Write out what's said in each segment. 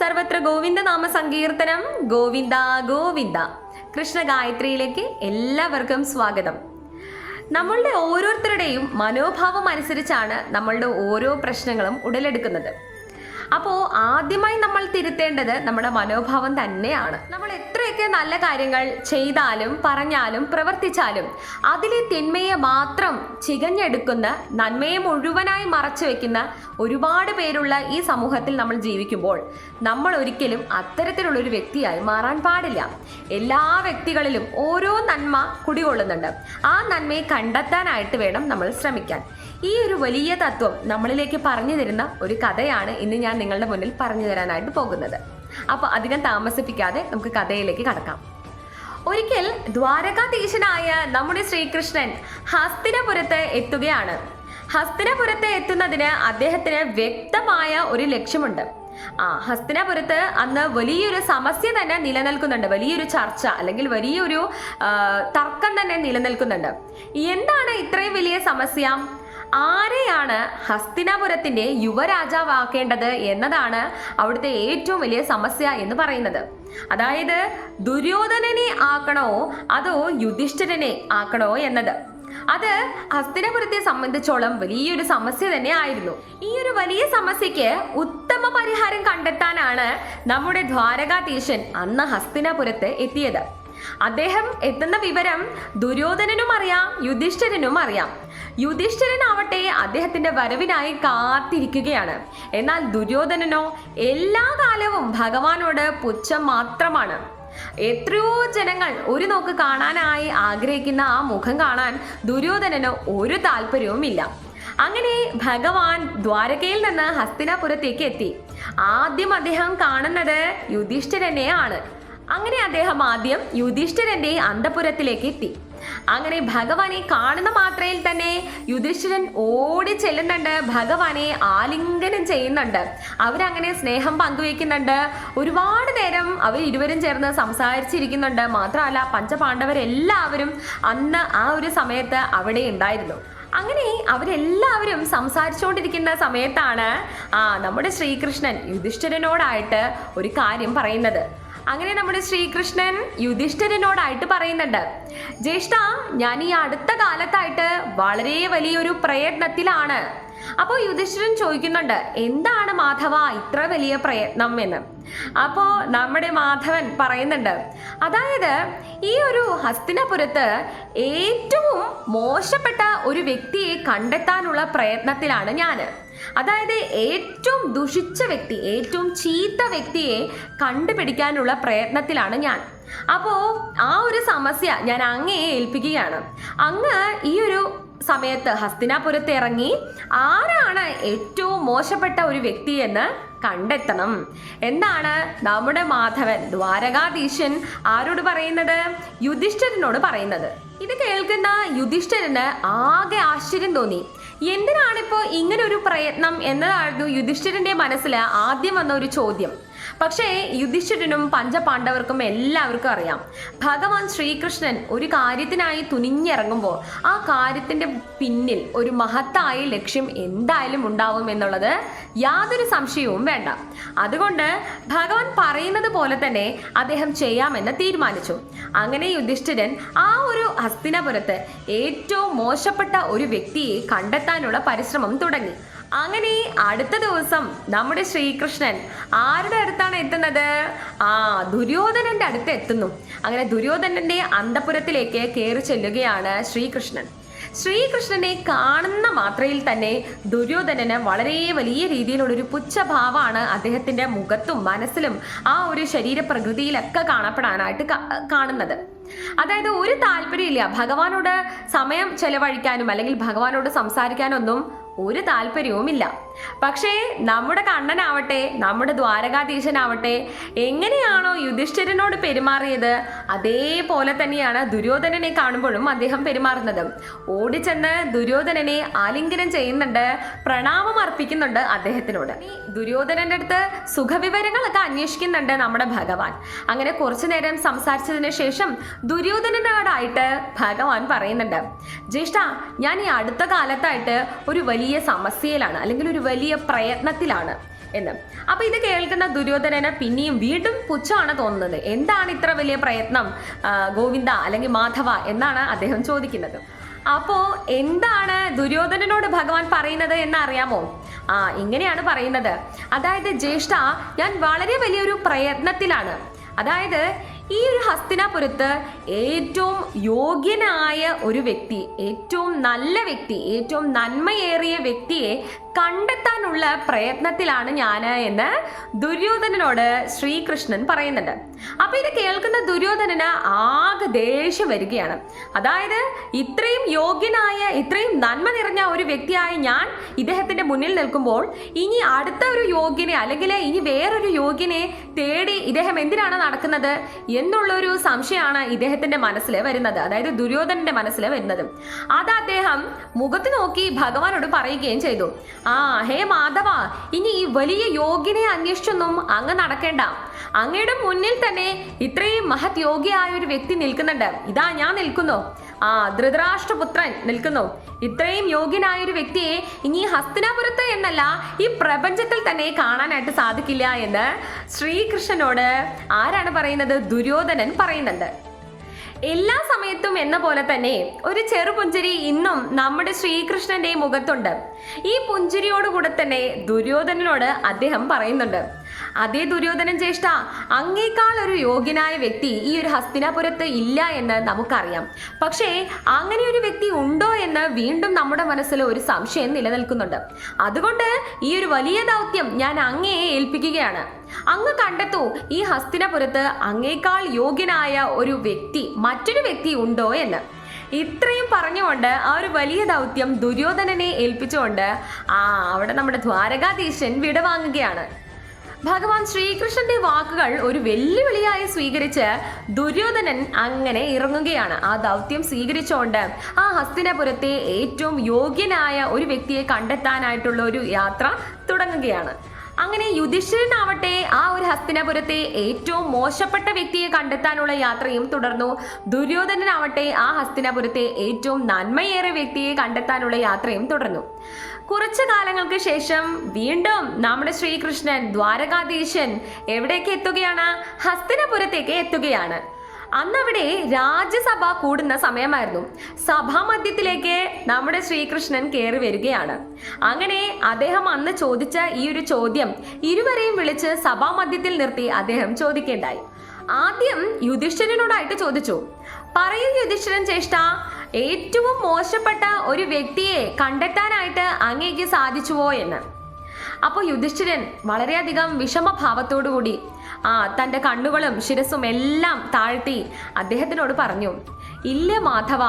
സർവത്ര ഗോവിന്ദ നാമ സങ്കീർത്തനം. ഗോവിന്ദ ഗോവിന്ദ. കൃഷ്ണ ഗായത്രിയിലേക്ക് എല്ലാവർക്കും സ്വാഗതം. നമ്മളുടെ ഓരോരുത്തരുടെയും മനോഭാവം അനുസരിച്ചാണ് നമ്മളുടെ ഓരോ പ്രശ്നങ്ങളും ഉടലെടുക്കുന്നത്. അപ്പോൾ ആദ്യമായി നമ്മൾ തിരുത്തേണ്ടത് നമ്മുടെ മനോഭാവം തന്നെയാണ്. നമ്മൾ എത്രയൊക്കെ നല്ല കാര്യങ്ങൾ ചെയ്താലും പറഞ്ഞാലും പ്രവർത്തിച്ചാലും അതിലെ തിന്മയെ മാത്രം ചികഞ്ഞെടുക്കുന്ന നന്മയെ മുഴുവനായി മറച്ചു വെക്കുന്ന ഒരുപാട് പേരുള്ള ഈ സമൂഹത്തിൽ നമ്മൾ ജീവിക്കുമ്പോൾ നമ്മൾ ഒരിക്കലും അത്തരത്തിലുള്ള ഒരു വ്യക്തിയായി മാറാൻ പാടില്ല. എല്ലാ വ്യക്തികളിലും ഓരോ നന്മ കുടികൊള്ളുന്നുണ്ട്. ആ നന്മയെ കണ്ടെത്താനായിട്ട് വേണം നമ്മൾ ശ്രമിക്കാൻ. ഈ ഒരു വലിയ തത്വം നമ്മളിലേക്ക് പറഞ്ഞു തരുന്ന ഒരു കഥയാണ് ഇന്ന് ഞാൻ നിങ്ങളുടെ മുന്നിൽ പറഞ്ഞു തരാനായിട്ട് പോകുന്നത്. അപ്പോൾ അധികം താമസിപ്പിക്കാതെ നമുക്ക് കഥയിലേക്ക് കടക്കാം. ഒരിക്കൽ ദ്വാരകാധീശനായ നമ്മുടെ ശ്രീകൃഷ്ണൻ ഹസ്തിനപുരത്ത് എത്തുകയാണ്. ഹസ്തിനപുരത്ത് എത്തുന്നതിന് അദ്ദേഹത്തിന് വ്യക്തമായ ഒരു ലക്ഷ്യമുണ്ട്. ആ ഹസ്തിനപുരത്ത് അന്ന് വലിയൊരു സമസ്യ തന്നെ നിലനിൽക്കുന്നുണ്ട്. വലിയൊരു ചർച്ച അല്ലെങ്കിൽ വലിയൊരു തർക്കം തന്നെ നിലനിൽക്കുന്നുണ്ട്. എന്താണ് ഇത്രയും വലിയ സമസ്യ? ആരെയാണ് ഹസ്തിനാപുരത്തിന്റെ യുവരാജാവാക്കേണ്ടത് എന്നതാണ് അവിടുത്തെ ഏറ്റവും വലിയ സമസ്യ എന്ന് പറയുന്നത്. അതായത് ദുര്യോധനനെ ആക്കണോ അതോ യുധിഷ്ഠിരനെ ആക്കണോ എന്നത്. അത് ഹസ്തിനപുരത്തെ സംബന്ധിച്ചോളം വലിയൊരു സമസ്യ തന്നെ ആയിരുന്നു. ഈ ഒരു വലിയ സമസ്യക്ക് ഉത്തമ പരിഹാരം കണ്ടെത്താനാണ് നമ്മുടെ ദ്വാരകാധീശൻ അന്ന് ഹസ്തിനപുരത്ത് എത്തിയത്. അദ്ദേഹം എത്തുന്ന വിവരം ദുര്യോധനനും അറിയാം യുധിഷ്ഠിരനും അറിയാം. യുധിഷ്ഠിരനാവട്ടെ അദ്ദേഹത്തിന്റെ വരവിനായി കാത്തിരിക്കുകയാണ്. എന്നാൽ ദുര്യോധനനോ എല്ലാ കാലവും ഭഗവാനോട് പുച്ഛം മാത്രമാണ്. എത്രയോ ജനങ്ങൾ ഒരു നോക്ക് കാണാനായി ആഗ്രഹിക്കുന്ന ആ മുഖം കാണാൻ ദുര്യോധനന് ഒരു താല്പര്യവും ഇല്ല. അങ്ങനെ ഭഗവാൻ ദ്വാരകയിൽ നിന്ന് ഹസ്തിനാപുരത്തേക്ക് എത്തി. ആദ്യം അദ്ദേഹം കാണുന്നത് യുധിഷ്ഠിരനെയാണ്. അങ്ങനെ അദ്ദേഹം ആദ്യം യുധിഷ്ഠിരന്റെ അന്തപുരത്തിലേക്ക് എത്തി. അങ്ങനെ ഭഗവാനെ കാണുന്ന മാത്രയിൽ തന്നെ യുധിഷ്ഠിരൻ ഓടി ചെല്ലുന്നുണ്ട്. ഭഗവാനെ ആലിംഗനം ചെയ്യുന്നുണ്ട്. അവരങ്ങനെ സ്നേഹം പങ്കുവെക്കുന്നുണ്ട് ഒരുപാട് നേരം അവർ ഇരുവരും ചേർന്ന് സംസാരിച്ചിരിക്കുന്നുണ്ട്. മാത്രമല്ല പഞ്ചപാണ്ഡവരെല്ലാവരും അന്ന് ആ ഒരു സമയത്ത് അവിടെ ഉണ്ടായിരുന്നു. അങ്ങനെ അവരെല്ലാവരും സംസാരിച്ചുകൊണ്ടിരിക്കുന്ന സമയത്താണ് ആ നമ്മുടെ ശ്രീകൃഷ്ണൻ യുധിഷ്ഠിരനോടായിട്ട് ഒരു കാര്യം പറയുന്നത്. അങ്ങനെ നമ്മുടെ ശ്രീകൃഷ്ണൻ യുധിഷ്ഠിരനോടായിട്ട് പറയുന്നുണ്ട്. ജ്യേഷ്ഠ ഞാൻ ഈ അടുത്ത കാലത്തായിട്ട് വളരെ വലിയൊരു പ്രയത്നത്തിലാണ്. അപ്പോൾ യുധിഷ്ഠിരൻ ചോദിക്കുന്നുണ്ട് എന്താണ് മാധവ ഇത്ര വലിയ പ്രയത്നം എന്ന്? അപ്പോൾ നമ്മുടെ മാധവൻ പറയുന്നുണ്ട് അതായത് ഈ ഒരു ഹസ്തിനപുരത്ത് ഏറ്റവും മോശപ്പെട്ട ഒരു വ്യക്തിയെ കണ്ടെത്താനുള്ള പ്രയത്നത്തിലാണ് ഞാൻ അതായത് ഏറ്റവും ദുഷിച്ച വ്യക്തി ഏറ്റവും ചീത്ത വ്യക്തിയെ കണ്ടുപിടിക്കാനുള്ള പ്രയത്നത്തിലാണ് ഞാൻ. അപ്പോൾ ആ ഒരു സമസ്യ ഞാൻ അങ്ങയെ ഏൽപ്പിക്കുകയാണ്. അങ്ങ് ഈ ഒരു സമയത്ത് ഹസ്തിനാപുരത്ത് ഇറങ്ങി ആരാണ് ഏറ്റവും മോശപ്പെട്ട ഒരു വ്യക്തി എന്ന് കണ്ടെത്തണം. എന്താണ് നമ്മുടെ മാധവൻ ദ്വാരകാധീശൻ ആരോട് പറയുന്നത്? യുധിഷ്ഠിരനോട് പറയുന്നത്. ഇത് കേൾക്കുന്ന യുധിഷ്ഠിരന് ആകെ ആശ്ചര്യം തോന്നി. എന്തിനാണിപ്പോ ഇങ്ങനെ ഒരു പ്രയത്നം എന്നതായിരുന്നു യുധിഷ്ഠിരന്റെ മനസ്സിൽ ആദ്യം വന്ന ഒരു ചോദ്യം. പക്ഷേ യുധിഷ്ഠിരനും പഞ്ചപാണ്ഡവർക്കും എല്ലാവർക്കും അറിയാം. ഭഗവാൻ ശ്രീകൃഷ്ണൻ ഒരു കാര്യത്തിനായി തുനിഞ്ഞിറങ്ങുമ്പോൾ ആ കാര്യത്തിന്റെ പിന്നിൽ ഒരു മഹത്തായ ലക്ഷ്യം എന്തായാലും ഉണ്ടാവും എന്നുള്ളത് യാതൊരു സംശയവും വേണ്ട. അതുകൊണ്ട് ഭഗവാൻ പറയുന്നത് പോലെ തന്നെ അദ്ദേഹം ചെയ്യാമെന്ന് തീരുമാനിച്ചു. അങ്ങനെ യുധിഷ്ഠിരൻ ആ ഒരു ഹസ്തിനപുരത്ത് ഏറ്റവും മോശപ്പെട്ട ഒരു വ്യക്തിയെ കണ്ടെത്താനുള്ള പരിശ്രമം തുടങ്ങി. അങ്ങനെ അടുത്ത ദിവസം നമ്മുടെ ശ്രീകൃഷ്ണൻ ആരുടെ അടുത്താണ് എത്തുന്നത്? ആ ദുര്യോധനന്റെ അടുത്ത് എത്തുന്നു. അങ്ങനെ ദുര്യോധനന്റെ അന്തപുരത്തിലേക്ക് കയറി ചെല്ലുകയാണ് ശ്രീകൃഷ്ണൻ. ശ്രീകൃഷ്ണനെ കാണുന്ന മാത്രയിൽ തന്നെ ദുര്യോധനന് വളരെ വലിയ രീതിയിലുള്ളൊരു പുച്ഛഭാവമാണ് അദ്ദേഹത്തിന്റെ മുഖത്തും മനസ്സിലും ആ ഒരു ശരീരപ്രകൃതിയിലൊക്കെ കാണപ്പെടാനായിട്ട് കാണുന്നത്. അതായത് ഒരു താല്പര്യമില്ല. ഭഗവാനോട് സമയം ചെലവഴിക്കാനും അല്ലെങ്കിൽ ഭഗവാനോട് സംസാരിക്കാനൊന്നും ഒരു താല്പര്യവുമില്ല. പക്ഷേ നമ്മുടെ കണ്ണനാവട്ടെ നമ്മുടെ ദ്വാരകാധീശനാവട്ടെ എങ്ങനെയാണോ യുധിഷ്ഠിരനോട് പെരുമാറിയത് അതേപോലെ തന്നെയാണ് ദുര്യോധനനെ കാണുമ്പോഴും അദ്ദേഹം പെരുമാറുന്നത്. ഓടിച്ചെന്ന് ദുര്യോധനനെ ആലിംഗനം ചെയ്യുന്നുണ്ട് പ്രണാമം അർപ്പിക്കുന്നുണ്ട് അദ്ദേഹത്തിനോട്. ദുര്യോധനന്റെ അടുത്ത് സുഖവിവരങ്ങളൊക്കെ അന്വേഷിക്കുന്നുണ്ട് നമ്മുടെ ഭഗവാൻ. അങ്ങനെ കുറച്ചു നേരം സംസാരിച്ചതിന് ശേഷം ദുര്യോധനനോടായിട്ട് ഭഗവാൻ പറയുന്നുണ്ട് ജ്യേഷ്ഠ ഞാൻ ഈ അടുത്ത കാലത്തായിട്ട് ഒരു വലിയ സമസ്യയിലാണ് അല്ലെങ്കിൽ ഒരു വലിയ പ്രയത്നത്തിലാണ് എന്ന്. അപ്പൊ ഇത് കേൾക്കുന്ന ദുര്യോധനന് പിന്നെയും വീണ്ടും പുച്ഛമാണ് തോന്നുന്നത്. എന്താണ് ഇത്ര വലിയ പ്രയത്നം ഗോവിന്ദ അല്ലെങ്കിൽ മാധവ എന്നാണ് അദ്ദേഹം ചോദിക്കുന്നത്. അപ്പോ എന്താണ് ദുര്യോധനനോട് ഭഗവാൻ പറയുന്നത് എന്ന് അറിയാമോ ആ ഇങ്ങനെയാണ് പറയുന്നത്. അതായത് ജ്യേഷ്ഠ ഞാൻ വളരെ വലിയൊരു പ്രയത്നത്തിലാണ്. അതായത് ഈ ഒരു ഹസ്തിനാപുരത്ത് ഏറ്റവും യോഗ്യനായ ഒരു വ്യക്തി ഏറ്റവും നല്ല വ്യക്തി ഏറ്റവും നന്മയേറിയ വ്യക്തിയെ കണ്ടെത്താനുള്ള പ്രയത്നത്തിലാണ് ഞാൻ എന്ന് ദുര്യോധനനോട് ശ്രീകൃഷ്ണൻ പറയുന്നുണ്ട്. അപ്പൊ ഇത് കേൾക്കുന്ന ദുര്യോധനന് ആകെ ദേഷ്യം വരികയാണ്. അതായത് ഇത്രയും യോഗ്യനായ ഇത്രയും നന്മ നിറഞ്ഞ ഒരു വ്യക്തിയായ ഞാൻ ഇദ്ദേഹത്തിന്റെ മുന്നിൽ നിൽക്കുമ്പോൾ ഇനി അടുത്ത ഒരു യോഗ്യനെ അല്ലെങ്കിൽ ഇനി വേറൊരു യോഗ്യനെ തേടി ഇദ്ദേഹം എന്തിനാണ് നടക്കുന്നത് എന്നുള്ളൊരു സംശയമാണ് ഇദ്ദേഹത്തിന്റെ മനസ്സിൽ വരുന്നത്. അതായത് ദുര്യോധനന്റെ മനസ്സിൽ വരുന്നത്. അത് അദ്ദേഹം മുഖത്ത് നോക്കി ഭഗവാനോട് പറയുകയും ചെയ്തു. ആ ഹേ മാധവ ഇനി ഈ വലിയ യോഗ്യനെ അന്വേഷിച്ചൊന്നും അങ്ങ് നടക്കേണ്ട. അങ്ങയുടെ മുന്നിൽ തന്നെ ഇത്രയും മഹത് യോഗിയായ ഒരു വ്യക്തി നിൽക്കുന്നുണ്ട്. ഇതാ ഞാൻ നിൽക്കുന്നു. ആ ധൃതരാഷ്ട്രപുത്രൻ നിൽക്കുന്നു. ഇത്രയും യോഗ്യനായ ഒരു വ്യക്തിയെ ഇനി ഹസ്തിനാപുരത്ത് എന്നല്ല ഈ പ്രപഞ്ചത്തിൽ തന്നെ കാണാനായിട്ട് സാധിക്കില്ല എന്ന് ശ്രീകൃഷ്ണനോട് ആരാണ് പറയുന്നത്? ദുര്യോധനൻ പറയുന്നുണ്ട്. എല്ലാ സമയത്തും എന്ന പോലെ തന്നെ ഒരു ചെറു പുഞ്ചിരി ഇന്നും നമ്മുടെ ശ്രീകൃഷ്ണന്റെ മുഖത്തുണ്ട്. ഈ പുഞ്ചിരിയോടുകൂടെ തന്നെ ദുര്യോധനനോട് അദ്ദേഹം പറയുന്നുണ്ട്. അതേ ദുര്യോധനൻ ചേഷ്ട അങ്ങേക്കാൾ ഒരു യോഗ്യനായ വ്യക്തി ഈ ഒരു ഹസ്തിനാപുരത്ത് ഇല്ല എന്ന് നമുക്കറിയാം. പക്ഷേ അങ്ങനെ ഒരു വ്യക്തി ഉണ്ടോ എന്ന് വീണ്ടും നമ്മുടെ മനസ്സിൽ ഒരു സംശയം നിലനിൽക്കുന്നുണ്ട്. അതുകൊണ്ട് ഈ ഒരു വലിയ ദൗത്യം ഞാൻ അങ്ങയെ ഏൽപ്പിക്കുകയാണ്. അങ്ങ് കണ്ടെത്തൂ ഈ ഹസ്തിനപുരത്ത് അങ്ങേക്കാൾ യോഗ്യനായ ഒരു വ്യക്തി മറ്റൊരു വ്യക്തി ഉണ്ടോ എന്ന്. ഇത്രയും പറഞ്ഞുകൊണ്ട് ആ ഒരു വലിയ ദൗത്യം ദുര്യോധനനെ ഏൽപ്പിച്ചുകൊണ്ട് ആ അവിടെ നമ്മുടെ ദ്വാരകാധീശൻ വിടവാങ്ങുകയാണ് ഭഗവാൻ ശ്രീകൃഷ്ണന്റെ വാക്കുകൾ ഒരു വെല്ലുവിളിയായി സ്വീകരിച്ച് ദുര്യോധനൻ അങ്ങനെ ഇറങ്ങുകയാണ്. ആ ദൗത്യം സ്വീകരിച്ചുകൊണ്ട് ആ ഹസ്തിനപുരത്തെ ഏറ്റവും യോഗ്യനായ ഒരു വ്യക്തിയെ കണ്ടെത്താനായിട്ടുള്ള ഒരു യാത്ര തുടങ്ങുകയാണ്. അങ്ങനെ യുധിഷ്ഠിരനാവട്ടെ ആ ഒരു ഹസ്തിനപുരത്തെ ഏറ്റവും മോശപ്പെട്ട വ്യക്തിയെ കണ്ടെത്താനുള്ള യാത്രയും തുടർന്നു. ദുര്യോധനനാവട്ടെ ആ ഹസ്തിനപുരത്തെ ഏറ്റവും നന്മയേറെ വ്യക്തിയെ കണ്ടെത്താനുള്ള യാത്രയും തുടർന്നു. കുറച്ചു കാലങ്ങൾക്ക് ശേഷം വീണ്ടും നമ്മുടെ ശ്രീകൃഷ്ണൻ ദ്വാരകാധീശൻ എവിടേക്ക് എത്തുകയാണ്? ഹസ്തിനപുരത്തേക്ക് എത്തുകയാണ്. അന്നവിടെ രാജ്യസഭ കൂടുന്ന സമയമായിരുന്നു. സഭാമധ്യത്തിലേക്ക് നമ്മുടെ ശ്രീകൃഷ്ണൻ കയറി വരികയാണ്. അങ്ങനെ അദ്ദേഹം അന്ന് ചോദിച്ച ഈ ഒരു ചോദ്യം ഇരുവരെയും വിളിച്ച് സഭാമധ്യത്തിൽ നിർത്തി അദ്ദേഹം ചോദിക്കേണ്ടായി. ആദ്യം യുധിഷ്ഠിരനോടായിട്ട് ചോദിച്ചു. പറയൂ യുധിഷ്ഠിരൻ ചേഷ്ട ഏറ്റവും മോശപ്പെട്ട ഒരു വ്യക്തിയെ കണ്ടെത്താനായിട്ട് അങ്ങേക്ക് സാധിച്ചുവോ എന്ന്? അപ്പോൾ യുധിഷ്ഠിരൻ വളരെയധികം വിഷമഭാവത്തോടുകൂടി ആ തന്റെ കണ്ണുകളും ശിരസും എല്ലാം താഴ്ത്തി അദ്ദേഹത്തിനോട് പറഞ്ഞു ഇല്ല മാധവ.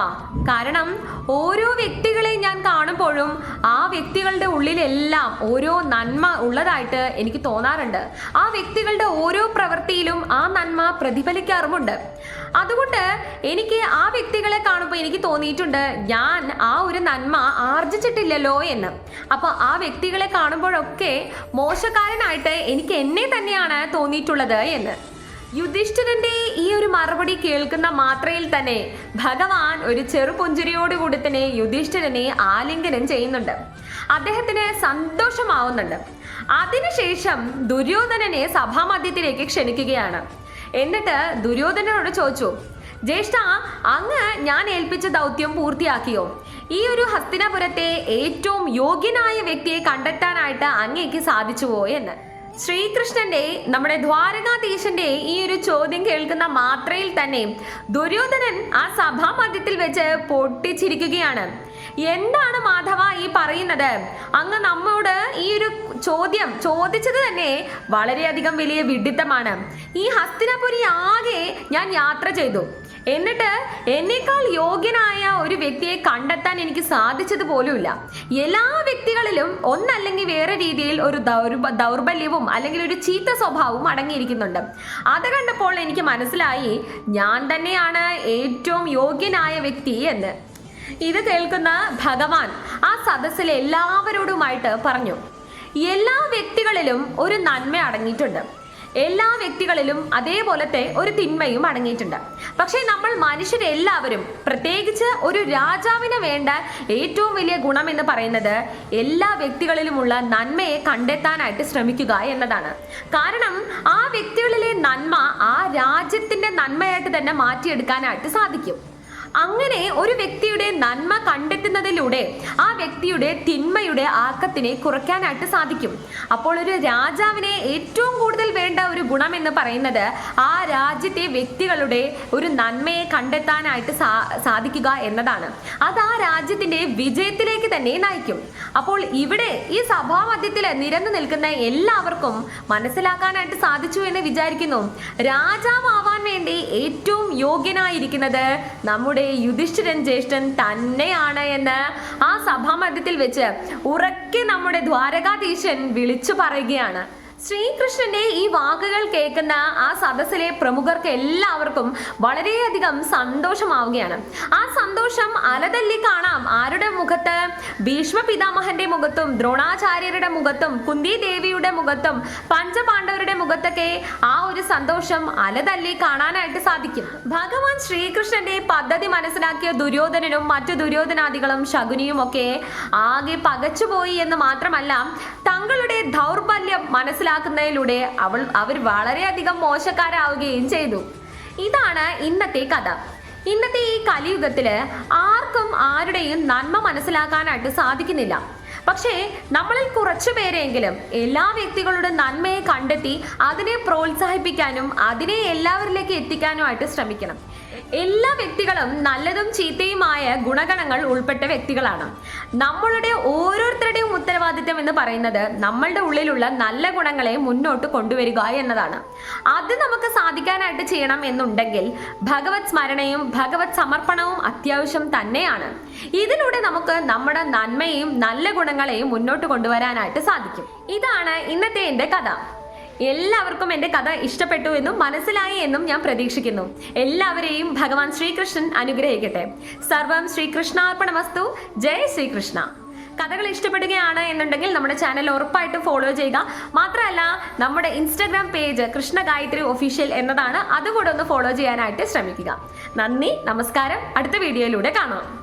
കാരണം ഓരോ വ്യക്തികളെ ഞാൻ കാണുമ്പോഴും ആ വ്യക്തികളുടെ ഉള്ളിലെല്ലാം ഓരോ നന്മ ഉള്ളതായിട്ട് എനിക്ക് തോന്നാറുണ്ട്. ആ വ്യക്തികളുടെ ഓരോ പ്രവൃത്തിയിലും ആ നന്മ പ്രതിഫലിക്കാറുമുണ്ട്. അതുകൊണ്ട് എനിക്ക് ആ വ്യക്തികളെ കാണുമ്പോൾ എനിക്ക് തോന്നിയിട്ടുണ്ട് ഞാൻ ആ ഒരു നന്മ ആർജിച്ചിട്ടില്ലല്ലോ എന്ന്. അപ്പോൾ ആ വ്യക്തികളെ കാണുമ്പോഴൊക്കെ മോശക്കാരനായിട്ട് എനിക്ക് എന്നെ തന്നെയാണ് തോന്നിയിട്ടുള്ളത് എന്ന്. യുധിഷ്ഠിരന്റെ ഈ ഒരു മറുപടി കേൾക്കുന്ന മാത്രയിൽ തന്നെ ഭഗവാൻ ഒരു ചെറുപുഞ്ചിരിയോടുകൂടി തന്നെ യുധിഷ്ഠിരനെ ആലിംഗനം ചെയ്യുന്നുണ്ട്. അദ്ദേഹത്തിന് സന്തോഷമാവുന്നുണ്ട്. അതിനുശേഷം ദുര്യോധനനെ സഭാമധ്യത്തിലേക്ക് ക്ഷണിക്കുകയാണ്. എന്നിട്ട് ദുര്യോധനനോട് ചോദിച്ചു ജ്യേഷ്ഠ അങ്ങ് ഞാൻ ഏൽപ്പിച്ച ദൗത്യം പൂർത്തിയാക്കിയോ? ഈ ഒരു ഹസ്തിനപുരത്തെ ഏറ്റവും യോഗ്യനായ വ്യക്തിയെ കണ്ടെത്താനായിട്ട് അങ്ങേക്ക് സാധിച്ചുവോ എന്ന്? ശ്രീകൃഷ്ണന്റെ നമ്മുടെ ദ്വാരകാധീശന്റെ ഈ ഒരു ചോദ്യം കേൾക്കുന്ന മാത്രയിൽ തന്നെ ദുര്യോധനൻ ആ സഭാമധ്യത്തിൽ വെച്ച് പൊട്ടിച്ചിരിക്കുകയാണ്. എന്താണ് മാധവ ഈ പറയുന്നത്? അങ്ങ് നമ്മോട് ഈ ഒരു ചോദ്യം ചോദിച്ചത് തന്നെ വളരെയധികം വലിയ വിഡിത്തമാണ്. ഈ ഹസ്തിനപുരി ആകെ ഞാൻ യാത്ര ചെയ്തു. എന്നിട്ട് എന്നേക്കാൾ യോഗ്യനായ ഒരു വ്യക്തിയെ കണ്ടെത്താൻ എനിക്ക് സാധിച്ചത് പോലുമില്ല. എല്ലാ വ്യക്തികളിലും ഒന്നല്ലെങ്കിൽ വേറെ രീതിയിൽ ഒരു ദൗർബ ദൗർബല്യവും അല്ലെങ്കിൽ ഒരു ചീത്ത സ്വഭാവവും അടങ്ങിയിരിക്കുന്നുണ്ട്. അത് കണ്ടപ്പോൾ എനിക്ക് മനസ്സിലായി ഞാൻ തന്നെയാണ് ഏറ്റവും യോഗ്യനായ വ്യക്തി എന്ന്. ഇത് കേൾക്കുന്ന ഭഗവാൻ ആ സദസ്സിലെ എല്ലാവരോടുമായിട്ട് പറഞ്ഞു. എല്ലാ വ്യക്തികളിലും ഒരു നന്മ അടങ്ങിയിട്ടുണ്ട്. എല്ലാ വ്യക്തികളിലും അതേപോലത്തെ ഒരു തിന്മയും അടങ്ങിയിട്ടുണ്ട്. പക്ഷേ നമ്മൾ മനുഷ്യരെല്ലാവരും പ്രത്യേകിച്ച് ഒരു രാജാവിന് വേണ്ട ഏറ്റവും വലിയ ഗുണം എന്ന് പറയുന്നത് എല്ലാ വ്യക്തികളിലുമുള്ള നന്മയെ കണ്ടെത്താനായിട്ട് ശ്രമിക്കുക എന്നതാണ്. കാരണം ആ വ്യക്തികളിലെ നന്മ ആ രാജ്യത്തിന്റെ നന്മയായിട്ട് തന്നെ മാറ്റിയെടുക്കാനായിട്ട് സാധിക്കും. അങ്ങനെ ഒരു വ്യക്തിയുടെ നന്മ കണ്ടെത്തുന്നതിലൂടെ ആ വ്യക്തിയുടെ തിന്മയുടെ ആക്കത്തിനെ കുറയ്ക്കാനായിട്ട് സാധിക്കും. അപ്പോൾ ഒരു രാജാവിനെ ഏറ്റവും കൂടുതൽ വേണ്ട ഒരു ഗുണം എന്ന് പറയുന്നത് ആ രാജ്യത്തെ വ്യക്തികളുടെ ഒരു നന്മയെ കണ്ടെത്താനായിട്ട് സാധിക്കുക എന്നതാണ്. അത് ആ രാജ്യത്തിന്റെ വിജയത്തിലേക്ക് തന്നെ നയിക്കും. അപ്പോൾ ഇവിടെ ഈ സഭാമധ്യത്തിൽ നിരന്നു നിൽക്കുന്ന എല്ലാവർക്കും മനസ്സിലാക്കാനായിട്ട് സാധിച്ചു എന്ന് വിചാരിക്കുന്നു. രാജാവാൻ വേണ്ടി ഏറ്റവും യോഗ്യനായിരിക്കുന്നത് നമ്മുടെ യുധിഷ്ഠിരൻ ജ്യേഷ്ഠൻ തന്നെയാണ് എന്ന് ആ സഭാമധ്യത്തിൽ വെച്ച് ഉറക്കെ നമ്മുടെ ദ്വാരകാധീശൻ വിളിച്ചു പറയുകയാണ്. ശ്രീകൃഷ്ണന്റെ ഈ വാക്കുകൾ കേൾക്കുന്ന ആ സദസ്സിലെ പ്രമുഖർക്ക് എല്ലാവർക്കും വളരെയധികം സന്തോഷമാവുകയാണ്. ആ സന്തോഷം അലതല്ലി കാണാം. ആരുടെ മുഖത്ത്? ഭീഷ്മ പിതാമഹന്റെ മുഖത്തും ദ്രോണാചാര്യരുടെ മുഖത്തും കുന്തി ദേവിയുടെ മുഖത്തും പഞ്ചപാണ്ഡവരുടെ മുഖത്തൊക്കെ ആ ഒരു സന്തോഷം അലതല്ലി കാണാനായിട്ട് സാധിക്കും. ഭഗവാൻ ശ്രീകൃഷ്ണന്റെ പദ്ധതി മനസ്സിലാക്കിയ ദുര്യോധനനും മറ്റു ദുര്യോധനാദികളും ശകുനിയും ഒക്കെ ആകെ പകച്ചുപോയി എന്ന് മാത്രമല്ല തങ്ങളുടെ ദൗർബല്യം മനസ്സിലാക്കുന്നതിലൂടെ അവൾ അവർ വളരെയധികം മോശക്കാരാവുകയും ചെയ്തു. ഇതാണ് ഇന്നത്തെ കഥ. ഇന്നത്തെ ഈ കലിയുഗത്തിൽ ആർക്കും ആരുടെയും നന്മ മനസ്സിലാക്കാനായിട്ട് സാധിക്കുന്നില്ല. പക്ഷേ നമ്മളിൽ കുറച്ചു പേരെങ്കിലും എല്ലാ വ്യക്തികളുടെ നന്മയെ കണ്ടെത്തി അതിനെ പ്രോത്സാഹിപ്പിക്കാനും അതിനെ എല്ലാവരിലേക്ക് എത്തിക്കാനുമായിട്ട് ശ്രമിക്കണം. എല്ലാ വ്യക്തികളും നല്ലതും ഗുണഗണങ്ങൾ ഉൾപ്പെട്ട വ്യക്തികളാണ്. നമ്മളുടെ ഓരോരുത്തരുടെയും ഉത്തരവാദിത്തം എന്ന് പറയുന്നത് നമ്മളുടെ ഉള്ളിലുള്ള നല്ല ഗുണങ്ങളെ മുന്നോട്ട് കൊണ്ടുവരിക എന്നതാണ്. അത് നമുക്ക് സാധിക്കാനായിട്ട് ചെയ്യണം എന്നുണ്ടെങ്കിൽ ഭഗവത് സ്മരണയും ഭഗവത് സമർപ്പണവും അത്യാവശ്യം തന്നെയാണ്. ഇതിലൂടെ നമുക്ക് നമ്മുടെ നന്മയും നല്ല ഗുണങ്ങളെയും മുന്നോട്ട് കൊണ്ടുവരാനായിട്ട് സാധിക്കും. ഇതാണ് ഇന്നത്തെ എന്റെ കഥ. എല്ലാവർക്കും എന്റെ കഥ ഇഷ്ടപ്പെട്ടു എന്നും മനസ്സിലായി എന്നും ഞാൻ പ്രതീക്ഷിക്കുന്നു. എല്ലാവരെയും ഭഗവാൻ ശ്രീകൃഷ്ണൻ അനുഗ്രഹിക്കട്ടെ. സർവം ശ്രീകൃഷ്ണാർപ്പണമസ്തു. ജയ് ശ്രീകൃഷ്ണ. കഥകൾ ഇഷ്ടപ്പെടുകയാണ് എന്നുണ്ടെങ്കിൽ നമ്മുടെ ചാനൽ ഉറപ്പായിട്ടും ഫോളോ ചെയ്യുക. മാത്രമല്ല നമ്മുടെ Instagram page Krishna Gayathri official എന്നതാണ്. അതുകൂടെ ഒന്ന് ഫോളോ ചെയ്യാനായിട്ട് ശ്രമിക്കുക. നന്ദി നമസ്കാരം. അടുത്ത വീഡിയോയിലൂടെ കാണാം.